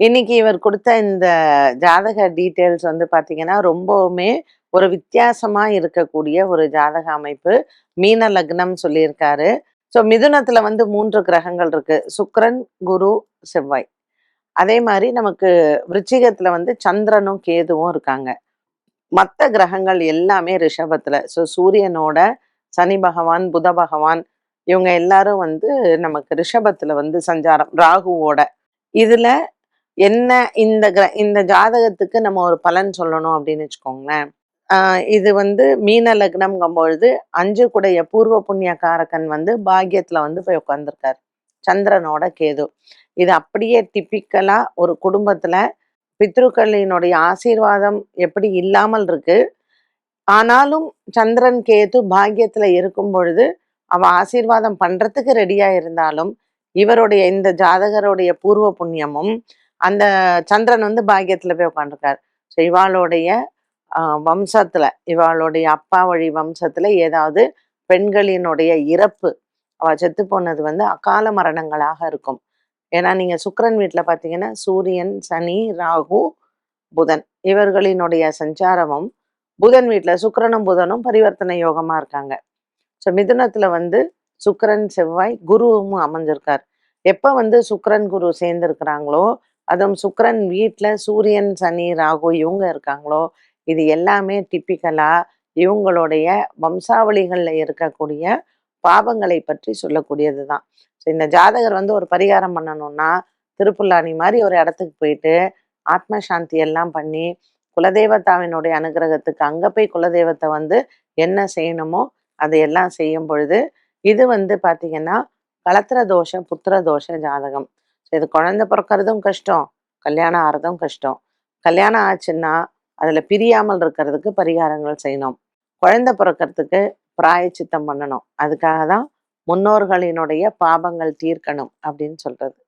இன்னைக்கு இவர் கொடுத்த இந்த ஜாதக டீட்டெயில்ஸ் வந்து பார்த்தீங்கன்னா ரொம்பவுமே ஒரு வித்தியாசமா இருக்கக்கூடிய ஒரு ஜாதக அமைப்பு. மீன லக்னம் சொல்லியிருக்காரு. ஸோ மிதுனத்துல வந்து மூன்று கிரகங்கள் இருக்கு. சுக்கிரன் குரு செவ்வாய். அதே மாதிரி நமக்கு விருச்சிகத்துல வந்து சந்திரனும் கேதுவும் இருக்காங்க. மற்ற கிரகங்கள் எல்லாமே ரிஷபத்துல. ஸோ சூரியனோட சனி பகவான் புத பகவான் இவங்க எல்லாரும் வந்து நமக்கு ரிஷபத்துல வந்து சஞ்சாரம். ராகுவோட. இதுல என்ன இந்த கிர இந்த ஜாதகத்துக்கு நம்ம ஒரு பலன் சொல்லணும் அப்படின்னு வச்சுக்கோங்களேன். ஆஹ் இது வந்து மீன லக்னம்ங்கும் பொழுது அஞ்சு குடைய பூர்வ புண்ணிய காரகன் வந்து பாக்கியத்துல வந்து போய் உட்காந்துருக்காரு சந்திரனோட கேது. இது அப்படியே டிப்பிக்கலா ஒரு குடும்பத்துல பித்ருக்களினுடைய ஆசீர்வாதம் எப்படி இல்லாமல் இருக்கு. ஆனாலும் சந்திரன் கேது பாக்கியத்துல இருக்கும் பொழுது அவ ஆசீர்வாதம் பண்றதுக்கு ரெடியா இருந்தாலும் இவருடைய இந்த ஜாதகருடைய பூர்வ புண்ணியமும் அந்த சந்திரன் வந்து பாக்கியத்துல போய் உட்காந்துருக்காரு ஸோ இவாளுடைய ஆஹ், வம்சத்துல இவாளுடைய அப்பா வழி வம்சத்துல ஏதாவது பெண்களினுடைய இறப்பு அவ செத்து போனது வந்து அகால மரணங்களாக இருக்கும். ஏன்னா நீங்க சுக்கரன் வீட்டுல பாத்தீங்கன்னா சூரியன் சனி ராகு புதன் இவர்களினுடைய சஞ்சாரமும் புதன் வீட்டுல சுக்கரனும் புதனும் பரிவர்த்தனை யோகமா இருக்காங்க. ஸோ மிதுனத்துல வந்து சுக்கரன் செவ்வாய் குருவும் அமைஞ்சிருக்கார் எப்ப வந்து சுக்கரன் குரு சேர்ந்திருக்கிறாங்களோ அதுவும் சுக்கரன் வீட்டில் சூரியன் சனி ராகு இவங்க இருக்காங்களோ இது எல்லாமே டிப்பிக்கலாக இவங்களுடைய வம்சாவளிகளில் இருக்கக்கூடிய பாவங்களை பற்றி சொல்லக்கூடியது தான் ஸோ இந்த ஜாதகர் வந்து ஒரு பரிகாரம் பண்ணணும்னா திருப்புல்லானி மாதிரி ஒரு இடத்துக்கு போயிட்டு ஆத்ம சாந்தி எல்லாம் பண்ணி குலதெய்வத்தாவினுடைய அனுகிரகத்துக்கு அங்கே போய் குலதெய்வத்தை வந்து என்ன செய்யணுமோ அதையெல்லாம் செய்யும் பொழுது இது வந்து பார்த்திங்கன்னா கலத்திர தோஷ புத்திர தோஷ ஜாதகம். இது குழந்தை பிறக்கறதும் கஷ்டம் கல்யாணம் ஆறதும் கஷ்டம். கல்யாணம் ஆச்சுன்னா அதுல பிரியாமல் இருக்கிறதுக்கு பரிகாரங்கள் செய்யணும். குழந்தை பிறக்கிறதுக்கு பிராயச்சித்தம் பண்ணணும். அதுக்காக தான் முன்னோர்களினுடைய பாபங்கள் தீர்க்கணும் அப்படின்னு சொல்றது.